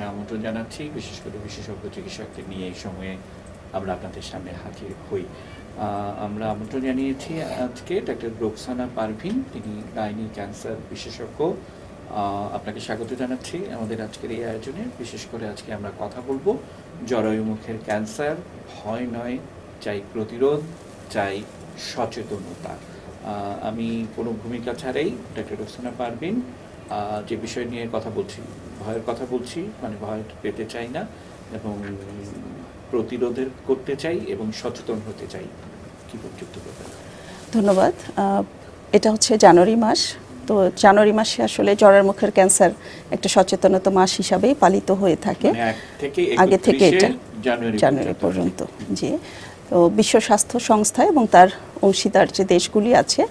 আপনাকে আমন্ত্রণ জানাচ্ছি, বিশেষ করে বিশেষজ্ঞ চিকিৎসকদের নিয়ে এই সময়ে আমরা আপনাদের সামনে হাজির হই। আমরা আমন্ত্রণ জানিয়েছি আজকে ডাক্তার রোকসানা পারভিন, তিনি গাইনি ক্যান্সার বিশেষজ্ঞ। আপনাকে স্বাগত জানাচ্ছি। আমাদের আজকের এই আয়োজনে বিশেষ করে আজকে আমরা কথা বলব জরায়ু মুখের ক্যান্সার, ভয় নয়, চাই প্রতিরোধ, চাই সচেতনতা। আমি কোনো ভূমিকা ছাড়াই ডাক্তার রোকসানা পারভিন যে বিষয় নিয়ে কথা বলছি ভয়ের কথা বলছি মানে ভয় পেতে চাই না এবং প্রতিরোধের করতে চাই এবং সচেতন হতে চাই। কি যুক্ত করবেন ধন্যবাদ। এটা হচ্ছে জানুয়ারি মাস। তো জানুয়ারি মাসে আসলে জ্বরের মুখের ক্যান্সার একটা সচেতনতা মাস হিসাবেই পালিত হয়ে থাকে। মানে আগে থেকে এটা জানুয়ারি জানুয়ারি পর্যন্ত। জি। তো বিশ্ব স্বাস্থ্য সংস্থা এবং তার অংশীদার যে দেশগুলি আছে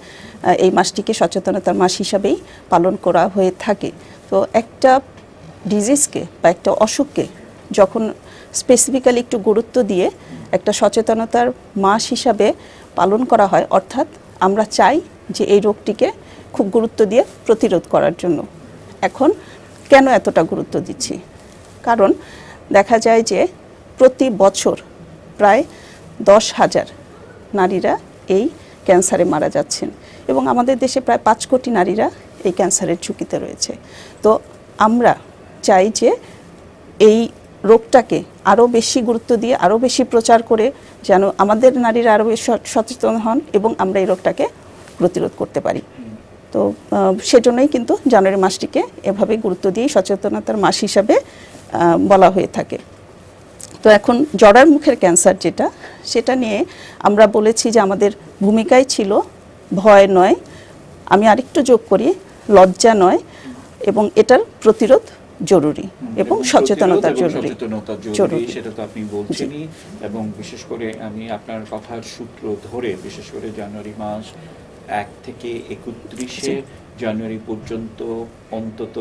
এই মাসটিকে সচেতনতার মাস হিসাবেই পালন করা হয়ে থাকে। তো একটা ডিজিজকে বা একটা অসুখকে যখন স্পেসিফিক্যালি একটু গুরুত্ব দিয়ে একটা সচেতনতার মাস হিসাবে পালন করা হয়, অর্থাৎ আমরা চাই যে এই রোগটিকে খুব গুরুত্ব দিয়ে প্রতিরোধ করার জন্য। এখন কেন এতটা গুরুত্ব দিচ্ছি? কারণ দেখা যায় যে প্রতি বছর প্রায় দশ হাজার নারীরা এই ক্যান্সারে মারা যাচ্ছেন এবং আমাদের দেশে প্রায় পাঁচ কোটি নারীরা এই ক্যান্সারের ঝুঁকিতে রয়েছে। তো আমরা চাই যে এই রোগটাকে আরও বেশি গুরুত্ব দিয়ে, আরও বেশি প্রচার করে যেন আমাদের নারীরা আরও সচেতন হন এবং আমরা এই রোগটাকে প্রতিরোধ করতে পারি। তো সেজন্যই কিন্তু জানুয়ারি মাসটিকে এভাবে গুরুত্ব দিয়ে সচেতনতার মাস হিসাবে বলা হয়ে থাকে। তো এখন জরার মুখের ক্যান্সার যেটা, সেটা নিয়ে আমরা বলেছি যে আমাদের ভূমিকাই ছিল ভয় নয়। আমি আরেকটু যোগ করি, লজ্জা নয় এবং এটার প্রতিরোধ জরুরি এবং সচেতনতা জরুরি। জরুরি। সেটা তো আপনি বলছেনই। এবং বিশেষ করে আমি আপনার কথার সূত্র ধরে বিশেষ করে জানুয়ারি মাস এক থেকে একত্রিশে জানুয়ারি পর্যন্ত অন্তত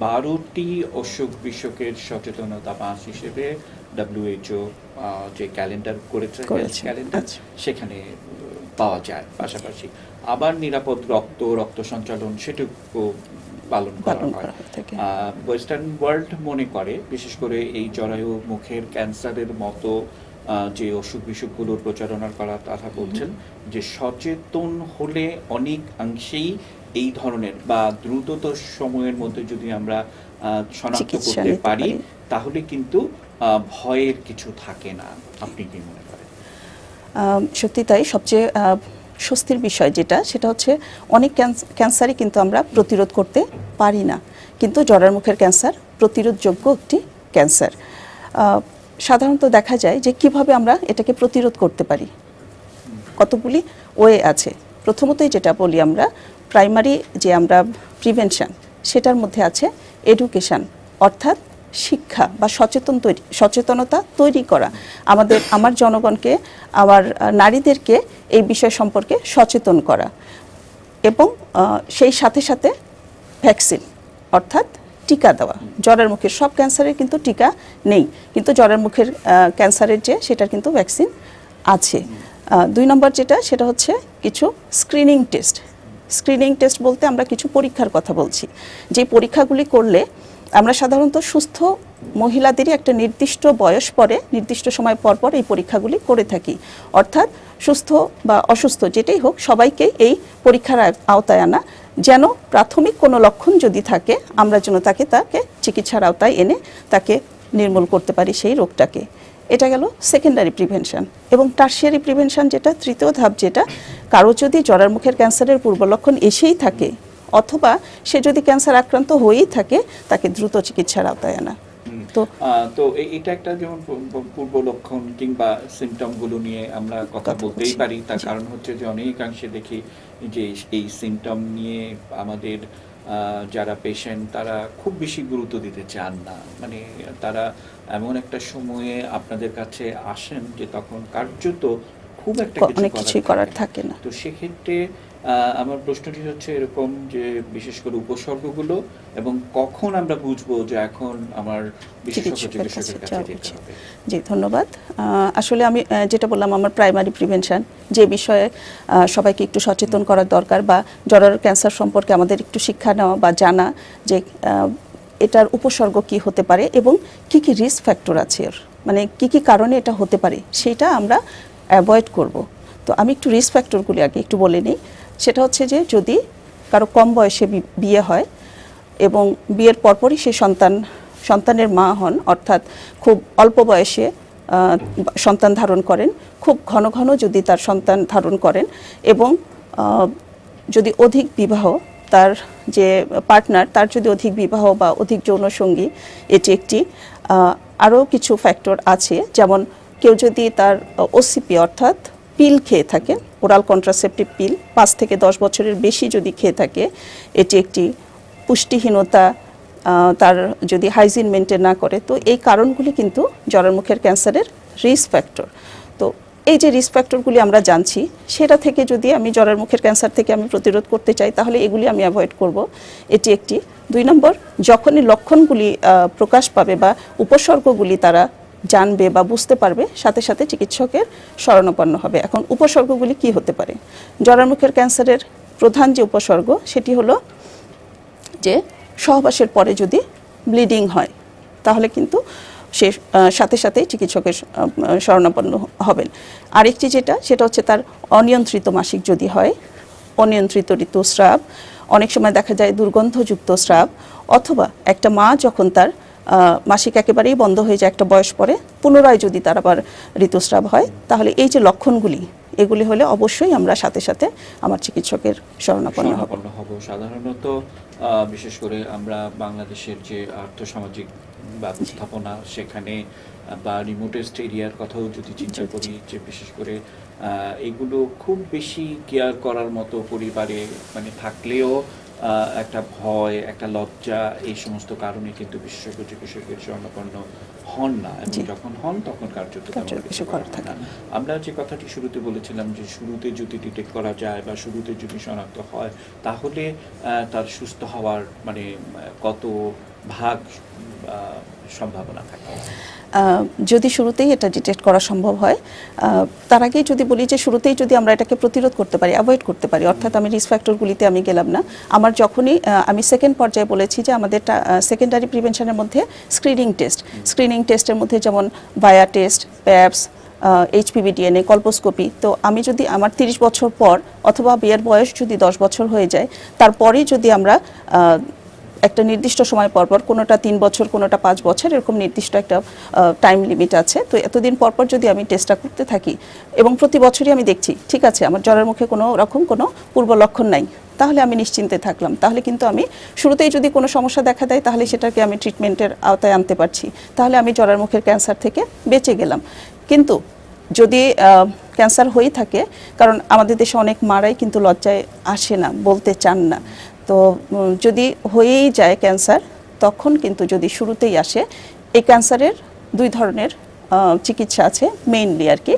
বারোটি অসুখ বিসুখের সচেতনতা মাস হিসেবে ডাব্লিউএইচও যে ক্যালেন্ডার করেছে করেছে, ক্যালেন্ডার আচ্ছা। সেখানে পাওয়া যায় পাশাপাশি। আবার নিরাপদ রক্ত রক্ত সঞ্চালন সেটুকু পালন করা হয়। করা ওয়েস্টার্ন ওয়ার্ল্ড মনে করে বিশেষ করে এই জরায়ু মুখের ক্যান্সারের মতো যে অসুখ বিসুখগুলোর প্রচারণা করার কথা বলছেন যে সচেতন হলে অনেক অংশেই এই ধরনের বা দ্রুতত সময়ের মধ্যে যদি আমরা শনাক্ত করতে পারি। তাহলে কিন্তু ভয়ের কিছু থাকে না। আপনি কি মনে করেন? সত্যি তাই সবচেয়ে স্বস্তির বিষয় যেটা, সেটা হচ্ছে অনেক ক্যান্স- ক্যান্সারই কিন্তু আমরা প্রতিরোধ করতে পারি না। কিন্তু জরার মুখের ক্যান্সার প্রতিরোধযোগ্য একটি ক্যান্সার। সাধারণত দেখা যায় যে কীভাবে আমরা এটাকে প্রতিরোধ করতে পারি। কতগুলি ওয়ে আছে। প্রথমতই যেটা বলি আমরা, প্রাইমারি যে আমরা প্রিভেনশন, সেটার মধ্যে আছে এডুকেশন। অর্থাৎ শিক্ষা বা সচেতন তৈরি, সচেতনতা তৈরি করা। আমাদের, আমার জনগণকে, আমার নারীদেরকে এই বিষয় সম্পর্কে সচেতন করা এবং সেই সাথে সাথে ভ্যাকসিন অর্থাৎ টিকা দেওয়া। জ্বরের মুখের সব ক্যান্সারের কিন্তু টিকা নেই, কিন্তু জ্বরের মুখের ক্যান্সারের যে, সেটার কিন্তু ভ্যাকসিন আছে। দুই নম্বর যেটা, সেটা হচ্ছে কিছু স্ক্রিনিং টেস্ট। স্ক্রিনিং টেস্ট বলতে আমরা কিছু পরীক্ষার কথা বলছি। যে পরীক্ষাগুলি করলে আমরা সাধারণত সুস্থ মহিলাদেরই একটা নির্দিষ্ট বয়স পরে, নির্দিষ্ট সময় পর পর এই পরীক্ষাগুলি করে থাকি। অর্থাৎ সুস্থ বা অসুস্থ যেটাই হোক সবাইকেই এই পরীক্ষার আওতায় আনা। যেন প্রাথমিক কোনো লক্ষণ যদি থাকে, আমরা যেন তাকে তাকে চিকিৎসার আওতায় এনে তাকে নির্মূল করতে পারি সেই রোগটাকে। এটা গেল সেকেন্ডারি প্রিভেনশন এবং টার্সিয়ারি প্রিভেনশন যেটা, তৃতীয় ধাপ যেটা, কারও যদি জরার মুখের ক্যান্সারের পূর্ব লক্ষণ এসেই থাকে অথবা সে যদি ক্যান্সার আক্রান্ত হয়েই থাকে তাকে দ্রুত চিকিৎসার আওতায় আনা। তো তো এটা একটা যেমন পূর্ব লক্ষণ কিংবা সিমটমগুলো নিয়ে আমরা কথা বলতেই পারি। তার কারণ হচ্ছে যে অনেকাংশে দেখি যে এই সিমটম নিয়ে আমাদের যারা পেশেন্ট তারা খুব বেশি গুরুত্ব দিতে চান না। মানে তারা এমন একটা সময়ে আপনাদের কাছে আসেন যে তখন কার্যত খুব একটা কিছু কিছুই করার থাকে না। তো সেক্ষেত্রে আমার প্রশ্নটি হচ্ছে এরকম যে বিশেষ করে উপসর্গগুলো এবং কখন আমরা বুঝব যে এখন আমার জি ধন্যবাদ। আসলে আমি যেটা বললাম আমার প্রাইমারি প্রিভেনশন যে বিষয়ে সবাইকে একটু সচেতন করার দরকার বা জরার ক্যান্সার সম্পর্কে আমাদের একটু শিক্ষা নেওয়া বা জানা যে এটার উপসর্গ কি হতে পারে এবং কি কি রিস্ক ফ্যাক্টর আছে এর? মানে কি কি কারণে এটা হতে পারে? সেটা আমরা অ্যাভয়েড করব। তো আমি একটু রিস্ক ফ্যাক্টরগুলি আগে একটু বলে নিই। সেটা হচ্ছে যে যদি কারও কম বয়সে বিয়ে হয় এবং বিয়ের পরপরই সে সন্তান, সন্তানের মা হন, অর্থাৎ খুব অল্প বয়সে সন্তান ধারণ করেন, খুব ঘন ঘন যদি তার সন্তান ধারণ করেন এবং যদি অধিক বিবাহ তার যে পার্টনার, তার যদি অধিক বিবাহ বা অধিক যৌন সঙ্গী, এটি একটি আরও কিছু ফ্যাক্টর আছে। যেমন কেউ যদি তার ওসিপি অর্থাৎ পিল খেয়ে থাকে ওরাল কন্ট্রাসেপটিভ পিল, পাঁচ থেকে দশ বছরের বেশি যদি খেয়ে থাকে, এটি একটি পুষ্টিহীনতা তার যদি হাইজিন মেনটেন না করে, তো এই কারণগুলি কিন্তু জরার ক্যান্সারের রিস্ক ফ্যাক্টর তো এই যে রিস্ক ফ্যাক্টরগুলি আমরা জানছি, সেটা থেকে যদি আমি জরার মুখের ক্যান্সার থেকে আমি প্রতিরোধ করতে চাই, তাহলে এগুলি আমি অ্যাভয়েড করব। এটি একটি। দুই নম্বর, যখনই লক্ষণগুলি প্রকাশ পাবে বা উপসর্গগুলি তারা জানবে বা বুঝতে পারবে, সাথে সাথে চিকিৎসকের শরণাপন্ন হবে। এখন উপসর্গগুলি কি হতে পারে? জরার মুখের ক্যান্সারের প্রধান যে উপসর্গ, সেটি হলো যে সহবাসের পরে যদি ব্লিডিং হয়, তাহলে কিন্তু সে সাথে সাথেই চিকিৎসকের শরণাপন্ন হবেন। আরেকটি যেটা, সেটা হচ্ছে তার অনিয়ন্ত্রিত মাসিক যদি হয়, অনিয়ন্ত্রিত ঋতুস্রাব, অনেক সময় দেখা যায় দুর্গন্ধযুক্ত স্রাব, অথবা একটা মা যখন তার মাসিক একেবারেই বন্ধ হয়ে যায় একটা বয়স পরে। পুনরায় যদি তার আবার ঋতুস্রাব হয় তাহলে এই যে লক্ষণগুলি এগুলি হলে অবশ্যই আমরা সাথে সাথে আমার চিকিৎসকের শরণাপন্ন হব। সাধারণত বিশেষ করে আমরা বাংলাদেশের যে আর্থসামাজিক ব্যবস্থাপনা সেখানে বা রিমোটেস্ট এরিয়ার কথাও যদি চিন্তা। করি যে বিশেষ করে এগুলো খুব বেশি কেয়ার করার মতো পরিবারে মানে থাকলেও একটা ভয় একটা লজ্জা এই সমস্ত কারণে কিন্তু বিশেষজ্ঞ চিকিৎসকের শরণাপন্ন হন না এবং যখন হন তখন কার্যত কিছু করার থাকে না। আমরা যে কথাটি শুরুতে বলেছিলাম যে শুরুতে যদি ডিটেক্ট করা যায় বা শুরুতে যদি শনাক্ত হয় তাহলে তার সুস্থ হওয়ার মানে কত ভাগ সম্ভাবনা থাকে। যদি শুরুতেই এটা ডিটেক্ট করা সম্ভব হয় তার আগেই যদি বলি যে শুরুতেই যদি আমরা এটাকে প্রতিরোধ করতে পারি অ্যাভয়েড করতে পারি, অর্থাৎ আমি রিস্ক ফ্যাক্টরগুলিতে আমি গেলাম না, আমার যখনই আমি সেকেন্ড পর্যায়ে বলেছি যে আমাদের সেকেন্ডারি প্রিভেনশনের মধ্যে স্ক্রিনিং টেস্ট স্ক্রিনিং টেস্টের মধ্যে যেমন via test paps HPV DNA colposcopy তো আমি যদি আমার তিরিশ বছর পর অথবা বিয়ের বয়স যদি দশ বছর হয়ে যায়, তারপরেই যদি আমরা একটা নির্দিষ্ট সময় পর পর কোনোটা তিন বছর, কোনোটা পাঁচ বছর, এরকম নির্দিষ্ট একটা টাইম লিমিট আছে। তো এতদিন পর পর যদি আমি টেস্টটা করতে থাকি, এবং প্রতি বছরই আমি দেখছি, ঠিক আছে, আমার জ্বরের মুখে কোনো রকম কোনো পূর্ব লক্ষণ নাই, তাহলে আমি নিশ্চিন্তে থাকলাম। তাহলে কিন্তু আমি শুরুতেই যদি কোনো সমস্যা দেখা দেয়, তাহলে সেটাকে আমি ট্রিটমেন্টের আওতায় আনতে পারছি। তাহলে আমি জ্বরের মুখের ক্যান্সার থেকে বেঁচে গেলাম। কিন্তু যদি ক্যান্সার হয়েই থাকে, কারণ আমাদের দেশে অনেক মারাই কিন্তু লজ্জায় আসে না, বলতে চান না। তো যদি হয়েই যায় ক্যান্সার, তখন কিন্তু যদি শুরুতেই আসে, এই ক্যান্সারের দুই ধরনের চিকিৎসা আছে মেইনলি আর কি।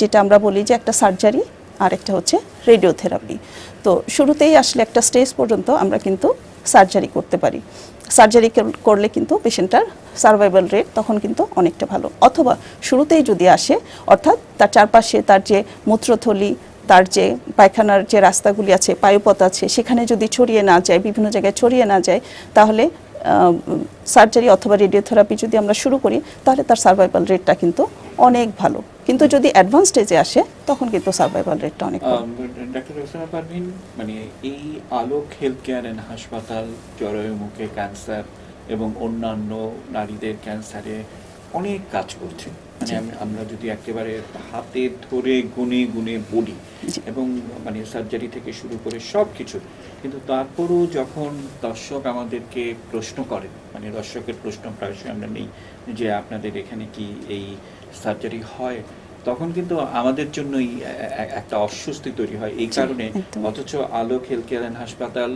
যেটা আমরা বলি যে একটা সার্জারি, আর একটা হচ্ছে রেডিওথেরাপি। তো শুরুতেই আসলে একটা স্টেজ পর্যন্ত আমরা কিন্তু সার্জারি করতে পারি। সার্জারি করলে কিন্তু পেশেন্টটার সার্ভাইভাল রেট তখন কিন্তু অনেকটা ভালো। অথবা শুরুতেই যদি আসে, অর্থাৎ তার চারপাশে তার যে মূত্রথলি তার যে পায়খানার যে রাস্তাগুলি আছে পায়ুপথ আছে সেখানে যদি ছড়িয়ে না যায় বিভিন্ন জায়গায় ছড়িয়ে না যায় তাহলে সার্জারি অথবা রেডিওথেরাপি যদি আমরা শুরু করি তাহলে তার সার্ভাইভাল রেটটা কিন্তু অনেক ভালো। কিন্তু যদি অ্যাডভান্স স্টেজে আসে তখন কিন্তু সার্ভাইভাল রেটটা অনেক কম ডাক্তার পারভিন মানে এই আলোক হেলথ কেয়ার অ্যান্ড হাসপাতাল জরায়ু মুখে ক্যান্সার এবং অন্যান্য নারীদের ক্যান্সারে অনেক কাজ করছে। মানে আমরা যদি একেবারে হাতে ধরে গুনে গুনে বলি এবং মানে সার্জারি থেকে শুরু করে সব কিছু কিন্তু তারপরও যখন দর্শক আমাদেরকে প্রশ্ন করে মানে দর্শকের প্রশ্ন প্রায়শই আমরা নেই যে আপনাদের এখানে কি এই সার্জারি হয় তখন কিন্তু আমাদের জন্যই একটা অস্বস্তি তৈরি হয়। এই কারণে অথচ আলোক হেলথ কেয়ার হাসপাতাল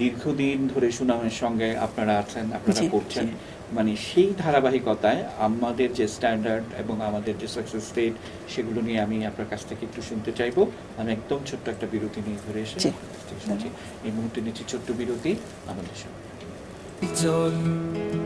দীর্ঘদিন ধরে সুনামের সঙ্গে আপনারা আছেন আপনারা করছেন। মানে সেই ধারাবাহিকতায় আমাদের যে স্ট্যান্ডার্ড এবং আমাদের যে সাকসেস রেট সেগুলো নিয়ে আমি আপনার কাছ থেকে একটু শুনতে চাইব। আমি একদম ছোট্ট একটা বিরতি নিয়ে ঘুরে এসে জি। আপনার কাছ থেকে শুনছি এই মুহূর্তে নিচ্ছি ছোট্ট বিরতি আমাদের সঙ্গে।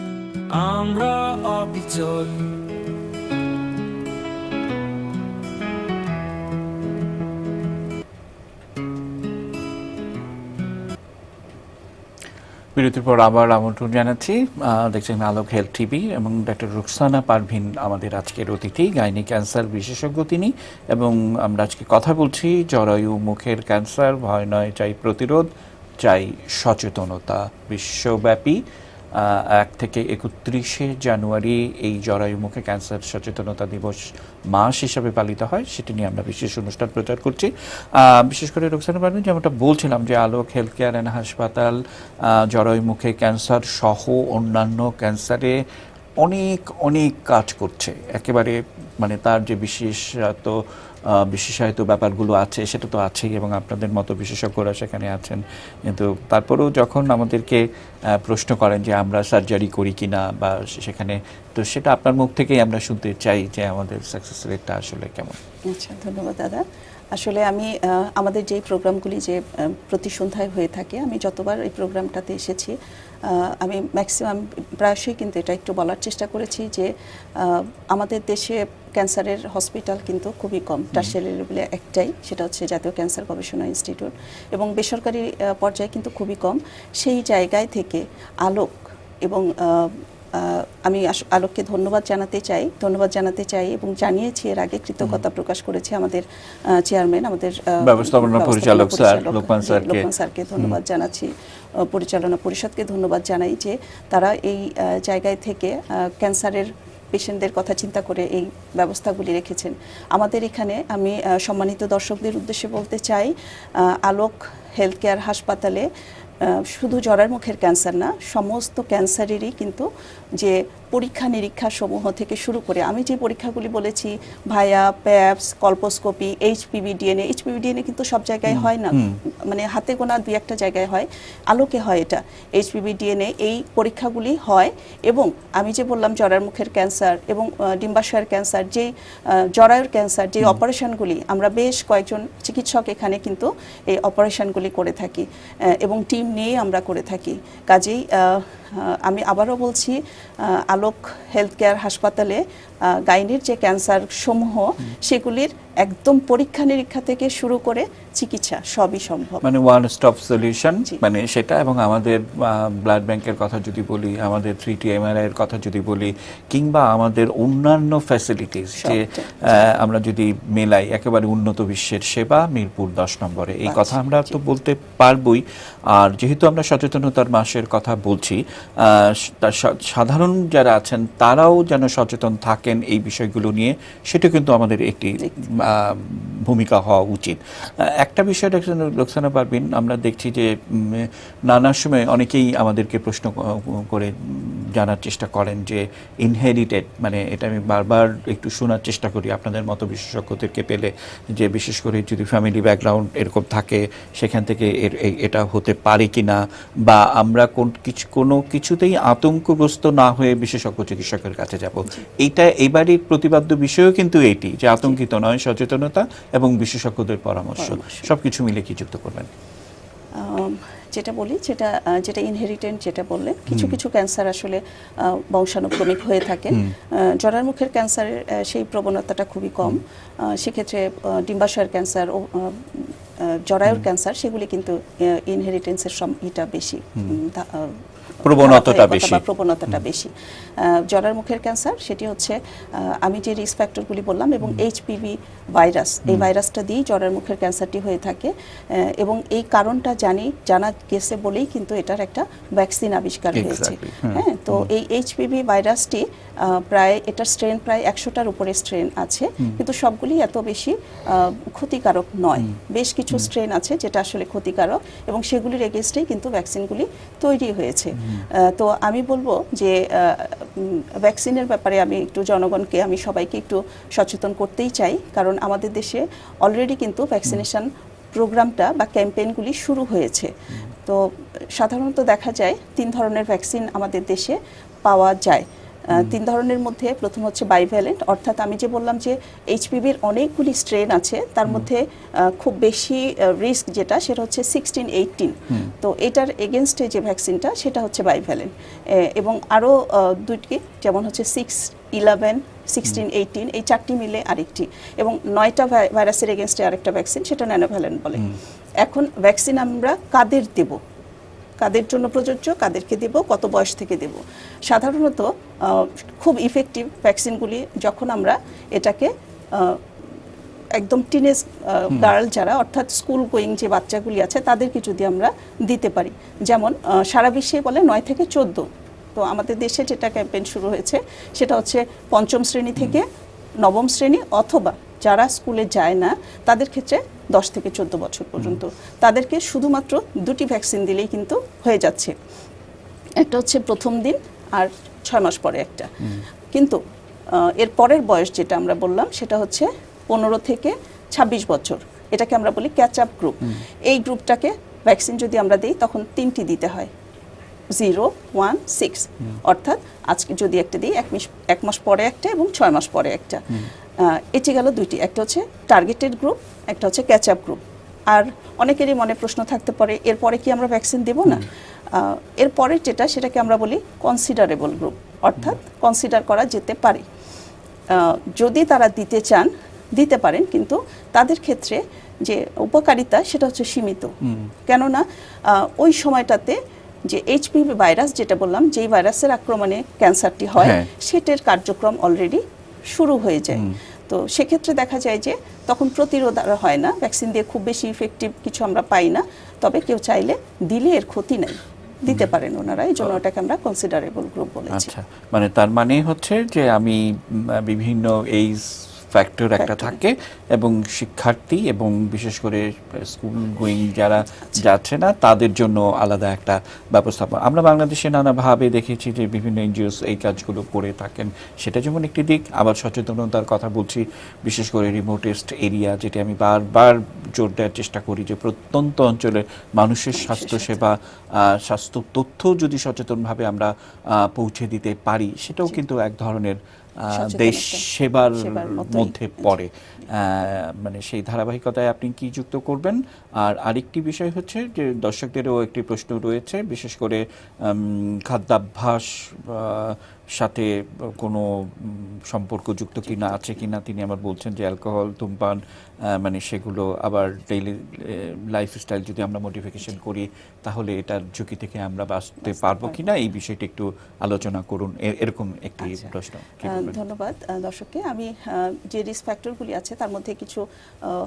আমরা অবিচল। বিরতির পর আবার আমন্ত্রণ জানাচ্ছি। দেখছেন আলোক হেলথ টিভি এবং ডক্টর রুকসানা পারভিন আমাদের আজকের অতিথি গাইনি ক্যান্সার বিশেষজ্ঞ তিনি এবং আমরা আজকে কথা বলছি জরায়ু মুখের ক্যান্সার ভয় নয় চাই প্রতিরোধ, চাই সচেতনতা। বিশ্বব্যাপী এক থেকে একত্রিশে জানুয়ারি এই জরায়ু মুখে ক্যান্সার সচেতনতা দিবস মাস হিসাবে পালিত হয়, সেটি নিয়ে আমরা বিশেষ অনুষ্ঠান প্রচার করছি। বিশেষ করে রোকসানা পারভিন যেমনটা বলছিলাম যে আলোক হেলথ কেয়ার অ্যান্ড হাসপাতাল জরায়ুমুখে জরায়ু মুখে ক্যান্সার সহ অন্যান্য ক্যান্সারে অনেক অনেক কাজ করছে। একেবারে মানে তার যে বিশেষত বিশেষায়িত ব্যাপারগুলো আছে, সেটা তো আছেই এবং আপনাদের মতো বিশেষজ্ঞরা সেখানে আছেন। কিন্তু তারপরেও যখন আমাদেরকে প্রশ্ন করেন যে আমরা সার্জারি করি কি না বা সেখানে, তো সেটা আপনার মুখ থেকেই আমরা শুনতে চাই যে আমাদের সাকসেস রেটটা আসলে কেমন। আচ্ছা ধন্যবাদ দাদা। আসলে আমি আমাদের যেই প্রোগ্রামগুলি যে প্রতি সন্ধ্যায় হয়ে থাকে, আমি যতবার এই প্রোগ্রামটাতে এসেছি আমি ম্যাক্সিমাম প্রায়শই কিন্তু এটা একটু বলার চেষ্টা করেছি যে আমাদের দেশে ক্যান্সারের হসপিটাল কিন্তু খুবই কম। টার্সিয়ারি লেভেলে একটাই সেটা হচ্ছে জাতীয় ক্যান্সার গবেষণা ইনস্টিটিউট এবং বেসরকারি পর্যায়ে কিন্তু খুবই কম। সেই জায়গায় থেকে আলোক এবং আমি আলোককে ধন্যবাদ জানাতে চাই ধন্যবাদ জানাতে চাই এবং জানিয়েছি এর আগে কৃতজ্ঞতা প্রকাশ করেছে আমাদের চেয়ারম্যান আমাদের ব্যবস্থাপনা পরিচালক স্যার, লোকমান স্যারকে। লোকমান স্যারকে ধন্যবাদ জানাচ্ছি পরিচালনা পরিষদকে ধন্যবাদ জানাই যে তারা এই জায়গায় থেকে ক্যান্সারের পেশেন্টদের কথা চিন্তা করে এই ব্যবস্থাগুলি রেখেছেন। আমাদের এখানে আমি সম্মানিত দর্শকদের উদ্দেশ্যে বলতে চাই আলোক হেলথ কেয়ার হাসপাতালে শুধু জরার মুখের ক্যান্সার না সমস্ত ক্যান্সারেরই কিন্তু যে পরীক্ষা নিরীক্ষা সমূহ থেকে শুরু করে আমি যে পরীক্ষাগুলি বলেছি via paps colposcopy HPV DNA HPV DNA কিন্তু সব জায়গায় হয় না। মানে হাতে গোনা দুই একটা জায়গায় হয় আলোকে হয় এটা। এইচপিভি ডিএনএ এই পরীক্ষাগুলি হয় এবং আমি যে বললাম জরার মুখের ক্যান্সার এবং ডিম্বাশয়ের ক্যান্সার যেই জরায়ুর ক্যান্সার যে অপারেশনগুলি আমরা বেশ কয়েকজন চিকিৎসক এখানে কিন্তু এই অপারেশনগুলি করে থাকি এবং টিম নিয়ে আমরা করে থাকি। কাজেই আমি আবারও বলছি আহ, আলোক হেলথ কেয়ার হাসপাতালে গাইনির যে ক্যান্সার সমূহ সেগুলির একদম পরীক্ষা নিরীক্ষা থেকে শুরু করে চিকিৎসা সবই সম্ভব। মানে ওয়ান স্টপ সলিউশন মানে সেটা এবং আমাদের ব্লাড ব্যাংকের কথা যদি বলি আমাদের থ্রি টি এমআরআই এর কথা যদি বলি কিংবা আমাদের অন্যান্য ফ্যাসিলিটিস যে আমরা যদি মেলাই একেবারে উন্নত বিশ্বের সেবা মিরপুর দশ নম্বরে এই কথা আমরা তো বলতে পারবই। আর যেহেতু আমরা সচেতনতার মাসের কথা বলছি সাধারণ যারা আছেন তারাও যেন সচেতন থাকেন এই বিষয়গুলো নিয়ে সেটা কিন্তু আমাদের একটি ভূমিকা হওয়া উচিত। একটা বিষয় রোকসানা পারবিন আমরা দেখছি যে নানা সময় অনেকেই আমাদেরকে প্রশ্ন করে জানার চেষ্টা করেন যে ইনহেরিটেড মানে এটা আমি বারবার একটু শোনার চেষ্টা করি আপনাদের মতো বিশেষজ্ঞদেরকে পেলে যে বিশেষ করে যদি ফ্যামিলি ব্যাকগ্রাউন্ড এরকম থাকে সেখান থেকে এর এটা হতে পারে কিনা বা আমরা কোন কিছু কোনো কিছুতেই আতঙ্কগ্রস্ত না হয়ে বিশেষজ্ঞ চিকিৎসকের কাছে যাব। এইটা এবারই প্রতিপাদ্য বিষয়ও কিন্তু এটি যে আতঙ্কিত নয় সচেতনতা এবং বিশেষজ্ঞদের পরামর্শ। সবকিছু মিলে কি যুক্ত করবেন? যেটা বলি যেটা যেটা ইনহেরিটেন্ট যেটা বললেন কিছু কিছু ক্যান্সার আসলে বংশানুক্রমিক হয়ে থাকে। জরার মুখের ক্যান্সারের সেই প্রবণতাটা খুবই কম। সেক্ষেত্রে ডিম্বাশয়ের ক্যান্সার ও জরায়ুর ক্যান্সার সেগুলি কিন্তু ইনহেরিটেন্সের ইটা বেশি। প্রবণতাটা বেশি। প্রবণতাটা বেশি। জরার মুখের ক্যান্সার সেটি হচ্ছে আমি যে রিস্ক ফ্যাক্টরগুলি বললাম এবং এইচপিভি ভাইরাস এই ভাইরাসটা দিয়েই জ্বরের মুখের ক্যান্সারটি হয়ে থাকে। এবং এই কারণটা জানি জানা গেছে বলেই কিন্তু এটার একটা ভ্যাকসিন আবিষ্কার হয়েছে। হ্যাঁ। তো এই এইচপিভি ভাইরাসটি প্রায় এটার স্ট্রেন প্রায় একশোটার উপরে স্ট্রেন আছে। কিন্তু সবগুলি এত বেশি ক্ষতিকারক নয়। বেশ কিছু স্ট্রেন আছে যেটা আসলে ক্ষতিকারক এবং সেগুলির এগেনস্টেই কিন্তু ভ্যাকসিনগুলি তৈরি হয়েছে। তো আমি বলব যে ভ্যাকসিনের ব্যাপারে আমি একটু জনগণকে আমি সবাইকে একটু সচেতন করতেই চাই। কারণ আমাদের দেশে অলরেডি কিন্তু ভ্যাকসিনেশন প্রোগ্রামটা বা ক্যাম্পেইনগুলি শুরু হয়েছে। তো সাধারণত দেখা যায় তিন ধরনের ভ্যাকসিন আমাদের দেশে পাওয়া যায়। তিন ধরনের মধ্যে প্রথম হচ্ছে বাইভ্যালেন্ট অর্থাৎ আমি যে বললাম যে এইচপিভির অনেকগুলি স্ট্রেন আছে তার মধ্যে খুব বেশি রিস্ক যেটা সেটা হচ্ছে সিক্সটিন এইটিন তো এটার এগেনস্টে যে ভ্যাকসিনটা সেটা হচ্ছে বাইভ্যালেন্ট এবং আরও দুইটি যেমন হচ্ছে সিক্স ইলেভেন সিক্সটিন এইটিন এই চারটি মিলে আরেকটি। এবং নয়টা ভাই- ভাইরাসের এগেনস্টে আরেকটা ভ্যাকসিন সেটা ন্যানোভ্যালেন্ট বলে। এখন ভ্যাকসিন আমরা কাদের দেব? কাদের জন্য প্রযোজ্য কাদেরকে দেব কত বয়স থেকে দেব। সাধারণত খুব ইফেক্টিভ ভ্যাকসিনগুলি যখন আমরা এটাকে একদম টিনেজ গার্ল যারা অর্থাৎ স্কুল গোয়িং যে বাচ্চাগুলি আছে তাদেরকে যদি আমরা দিতে পারি। যেমন সারা বিশ্বে বলে নয় থেকে চোদ্দ। তো আমাদের দেশে যেটা ক্যাম্পেইন শুরু হয়েছে সেটা হচ্ছে পঞ্চম শ্রেণি থেকে নবম শ্রেণি অথবা যারা স্কুলে যায় না তাদের ক্ষেত্রে দশ থেকে চোদ্দ বছর পর্যন্ত। তাদেরকে শুধুমাত্র দুটি ভ্যাকসিন দিলেই কিন্তু হয়ে যাচ্ছে। একটা হচ্ছে প্রথম দিন আর ছয় মাস পরে একটা। কিন্তু এর পরের বয়স যেটা আমরা বললাম সেটা হচ্ছে পনেরো থেকে ২৬ বছর। এটাকে আমরা বলি ক্যাচ আপ গ্রুপ এই গ্রুপটাকে ভ্যাকসিন যদি আমরা দিই তখন তিনটি দিতে হয়। Zero one six. অর্থাৎ আজকে যদি একটা দিই এক মাস এক মাস পরে একটা এবং ছয় মাস পরে একটা। এটি গেল দুইটি। একটা হচ্ছে টার্গেটেড গ্রুপ একটা হচ্ছে ক্যাচ আপ গ্রুপ আর অনেকেরই মনে প্রশ্ন থাকতে পারে এরপরে কি আমরা ভ্যাকসিন দেব? না। আহ, এরপরের যেটা সেটাকে আমরা বলি কনসিডারেবল গ্রুপ অর্থাৎ কনসিডার করা যেতে পারে। যদি তারা দিতে চান দিতে পারেন কিন্তু তাদের ক্ষেত্রে যে উপকারিতা সেটা হচ্ছে সীমিত। কেননা ওই সময়টাতে যে এইচপিভি ভাইরাস যেটা বললাম যেই ভাইরাসের আক্রমণে ক্যান্সারটি হয় হ্যাঁ। সেটার কার্যক্রম অলরেডি শুরু হয়ে যায়। তো সেক্ষেত্রে দেখা যায় যে তখন প্রতিরোধ আর হয় না। ভ্যাকসিন দিয়ে খুব বেশি ইফেক্টিভ কিছু আমরা পাই না। তবে কেউ চাইলে দিলে এর ক্ষতি নাই। দিতে পারেন ওনারা। এই জন্য ওটাকে আমরা কনসিডারেবল গ্রুপ বলেছি। আচ্ছা। মানে তার মানে হচ্ছে যে আমি বিভিন্ন এইজ ফ্যাক্টর একটা থাকে এবং শিক্ষার্থী এবং বিশেষ করে স্কুল গোয়িং যারা যাচ্ছে না তাদের জন্য আলাদা একটা ব্যবস্থাপনা। আমরা বাংলাদেশে নানাভাবে দেখেছি যে বিভিন্ন এনজিওস এই কাজগুলো করে থাকেন। সেটা যেমন একটি দিক আবার সচেতনতার কথা বলছি বিশেষ করে রিমোটেস্ট এরিয়া যেটি আমি বারবার জোর দেওয়ার চেষ্টা করি যে প্রত্যন্ত অঞ্চলের মানুষের স্বাস্থ্য সেবা স্বাস্থ্য তথ্য যদি সচেতনভাবে আমরা পৌঁছে দিতে পারি সেটাও কিন্তু এক ধরনের। দেশ সেবার মধ্যে পড়ে। মানে সেই ধারাবাহিকতায় আপনি কি যুক্ত করবেন? আর আরেকটি বিষয় হচ্ছে যে দর্শকদেরও একটি প্রশ্ন রয়েছে বিশেষ করে খাদ্যাভ্যাস সাথে কোনো সম্পর্কযুক্ত কিনা আছে কিনা? তিনি আবার বলছেন যে অ্যালকোহল ধূমপান মানে সেগুলো আবার ডেইলি লাইফস্টাইল যদি আমরা মডিফিকেশন করি তাহলে এটার ঝুঁকি থেকে আমরা বাঁচতে পারব কিনা? এই বিষয়টি একটু আলোচনা করুন। এরকম একটি আচ্ছা। প্রশ্ন। কি? ধন্যবাদ দর্শককে। আমি যে রিস্ক ফ্যাক্টরগুলি আছে তার মধ্যে কিছু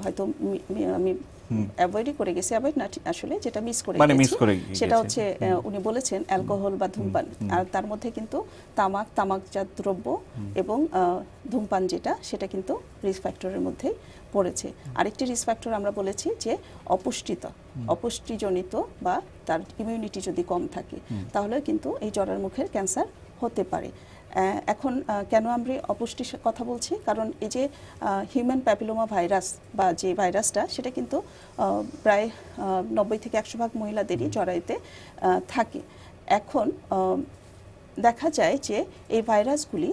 হয়তো আমি অ্যাভয়েডই করে গেছি। অ্যাভয়েড না আসলে যেটা মিস করে মানে গেছি, করে সেটা হচ্ছে উনি বলেছেন অ্যালকোহল বা ধূমপান। আর তার মধ্যে কিন্তু তামাক তামাকজাত দ্রব্য এবং ধূমপান যেটা সেটা কিন্তু রিস্ক ফ্যাক্টরের মধ্যে পড়েছে। আরেকটি রিস্ক ফ্যাক্টর আমরা বলেছি যে অপুষ্টিতা। অপুষ্টিজনিত বা তার ইমিউনিটি যদি কম থাকে তাহলে কিন্তু এই জরার মুখের ক্যান্সার হতে পারে। এখন কেন আমরা অপুষ্টির কথা বলছি? কারণ এই যে হিউম্যান প্যাপিলোমা ভাইরাস বা যে ভাইরাসটা সেটা কিন্তু প্রায় নব্বই থেকে একশো ভাগ মহিলাদেরই আহ, থাকে। এখন দেখা যায় যে এই ভাইরাসগুলি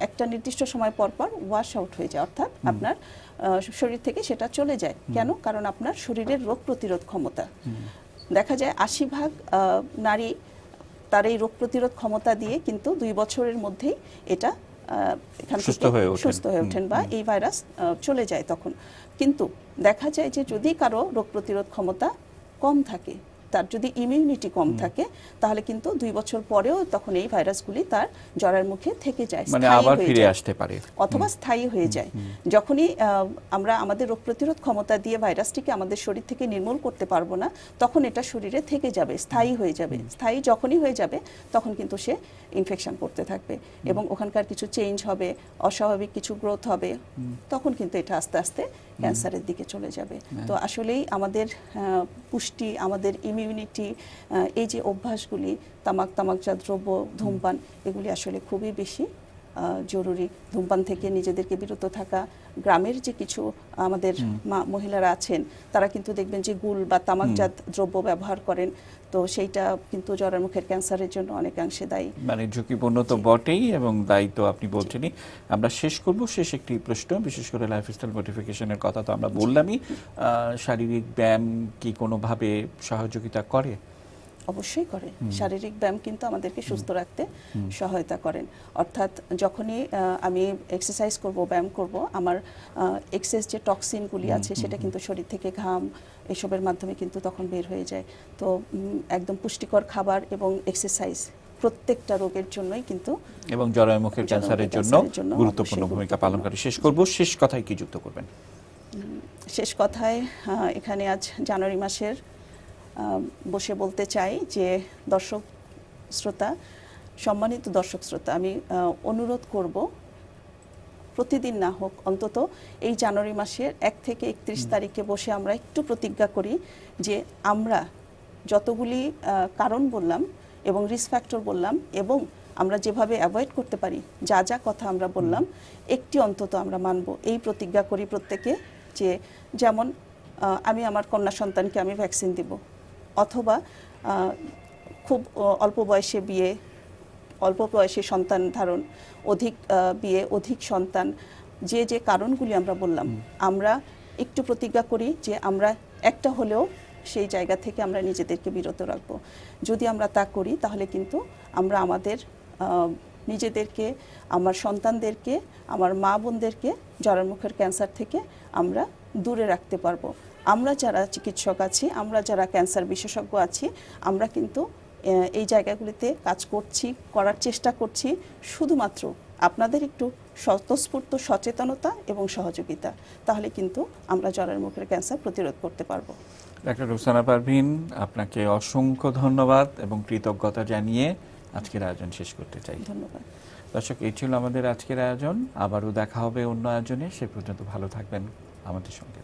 একটা নির্দিষ্ট সময় পর পর ওয়াশ আউট হয়ে যায় অর্থাৎ আপনার শরীর থেকে সেটা চলে যায়। কেন? কারণ আপনার শরীরের রোগ প্রতিরোধ ক্ষমতা। দেখা যায় আশি ভাগ নারী তার এই রোগ প্রতিরোধ ক্ষমতা দিয়ে কিন্তু দুই বছরের মধ্যেই এটা এখান সুস্থ থেকে হয়ে ওঠেন। সুস্থ হয়ে ওঠেন বা এই ভাইরাস চলে যায় তখন কিন্তু দেখা যায় যে যদি কারও রোগ প্রতিরোধ ক্ষমতা কম থাকে তার যদি ইমিউনিটি কম থাকে তাহলে কিন্তু দুই বছর পরেও তখন এই ভাইরাসগুলি তার জ্বরের মুখে থেকে যায় মানে আবার ফিরে আসতে পারে। অথবা স্থায়ী হয়ে যায়। যখনই আমরা আমাদের রোগ প্রতিরোধ ক্ষমতা দিয়ে ভাইরাসটিকে আমাদের শরীর থেকে নির্মূল করতে পারব না তখন এটা শরীরে থেকে যাবে স্থায়ী হয়ে যাবে। স্থায়ী যখনই হয়ে যাবে তখন কিন্তু সে ইনফেকশন করতে থাকবে এবং ওখানকার কিছু চেঞ্জ হবে অস্বাভাবিক কিছু গ্রোথ হবে তখন কিন্তু এটা আস্তে আস্তে ক্যান্সারের দিকে চলে যাবে। তো আসলেই আমাদের পুষ্টি আমাদের ইমিউনিটি এই যে অভ্যাসগুলি তামাক তামাকজাত দ্রব্য ধূমপান এগুলি আসলে খুবই বেশি জরুরি। ধূমপান থেকে নিজেদেরকে বিরত থাকা। গ্রামের যে কিছু আমাদের মা মহিলারা আছেন তারা কিন্তু দেখবেন যে গুল বা তামাকজাত দ্রব্য ব্যবহার করেন। তো সেইটা কিন্তু জরার মুখের ক্যান্সারের জন্য অনেকাংশে দায়ী। মানে ঝুঁকিপূর্ণ তো বটেই এবং দায়িত্ব আপনি বলছেনই। আমরা শেষ করব শেষ একটি প্রশ্ন বিশেষ করে লাইফস্টাইল মডিফিকেশনের কথা তো আমরা বললামই। শারীরিক ব্যায়াম কি কোনোভাবে সহযোগিতা করে? অবশ্যই করে শারীরিক ব্যায়াম কিন্তু আমাদেরকে সুস্থ রাখতে সহায়তা করেন। অর্থাৎ যখনই আমি এক্সারসাইজ করব ব্যায়াম করব আমার এক্সেস যে টক্সিনগুলি আছে সেটা কিন্তু শরীর থেকে ঘাম এসবের মাধ্যমে কিন্তু তখন বের হয়ে যায়। তো একদম পুষ্টিকর খাবার এবং এক্সারসাইজ প্রত্যেকটা রোগের জন্যই কিন্তু এবং জরায়ুমুখের ক্যান্সারের জন্য গুরুত্বপূর্ণ ভূমিকা পালন করে শেষ করব। শেষ কথায় কি যুক্ত করবেন? শেষ কথায় এখানে আজ জানুয়ারি মাসের বসে বলতে চাই যে দর্শক শ্রোতা সম্মানিত দর্শক শ্রোতা আমি অনুরোধ করব প্রতিদিন না হোক অন্তত এই জানুয়ারি মাসের এক থেকে একত্রিশ তারিখে বসে আমরা একটু প্রতিজ্ঞা করি যে আমরা যতগুলি কারণ বললাম এবং রিস্ক ফ্যাক্টর বললাম এবং আমরা যেভাবে অ্যাভয়েড করতে পারি যা যা কথা আমরা বললাম একটি অন্তত আমরা মানব। এই প্রতিজ্ঞা করি প্রত্যেকে যে যেমন আমি আমার কন্যা সন্তানকে আমি ভ্যাকসিন দিব। অথবা খুব অল্প বয়সে বিয়ে অল্প বয়সে সন্তান ধারণ অধিক বিয়ে অধিক সন্তান যে যে কারণগুলি আমরা বললাম আমরা একটু প্রতিজ্ঞা করি যে আমরা একটা হলেও সেই জায়গা থেকে আমরা নিজেদেরকে বিরত রাখব। যদি আমরা তা করি তাহলে কিন্তু আমরা আমাদের নিজেদেরকে আমার সন্তানদেরকে আমার মা বোনদেরকে জরামুখের ক্যান্সার থেকে আমরা দূরে রাখতে পারব। আমরা যারা চিকিৎসক আছি আমরা যারা ক্যান্সার বিশেষজ্ঞ আছি আমরা কিন্তু এই জায়গাগুলিতে কাজ করছি করার চেষ্টা করছি। শুধুমাত্র আপনাদের একটু স্বতঃস্ফূর্ত সচেতনতা এবং সহযোগিতা তাহলে কিন্তু আমরা জরার মুখের ক্যান্সার প্রতিরোধ করতে পারব। ডাক্তার রুকসানা পারভিন আপনাকে অসংখ্য ধন্যবাদ এবং কৃতজ্ঞতা জানিয়ে আজকের আয়োজন শেষ করতে চাই। ধন্যবাদ। দর্শক এই ছিল আমাদের আজকের আয়োজন। আবারও দেখা হবে অন্য আয়োজনে। সে পর্যন্ত ভালো থাকবেন আমাদের সঙ্গে।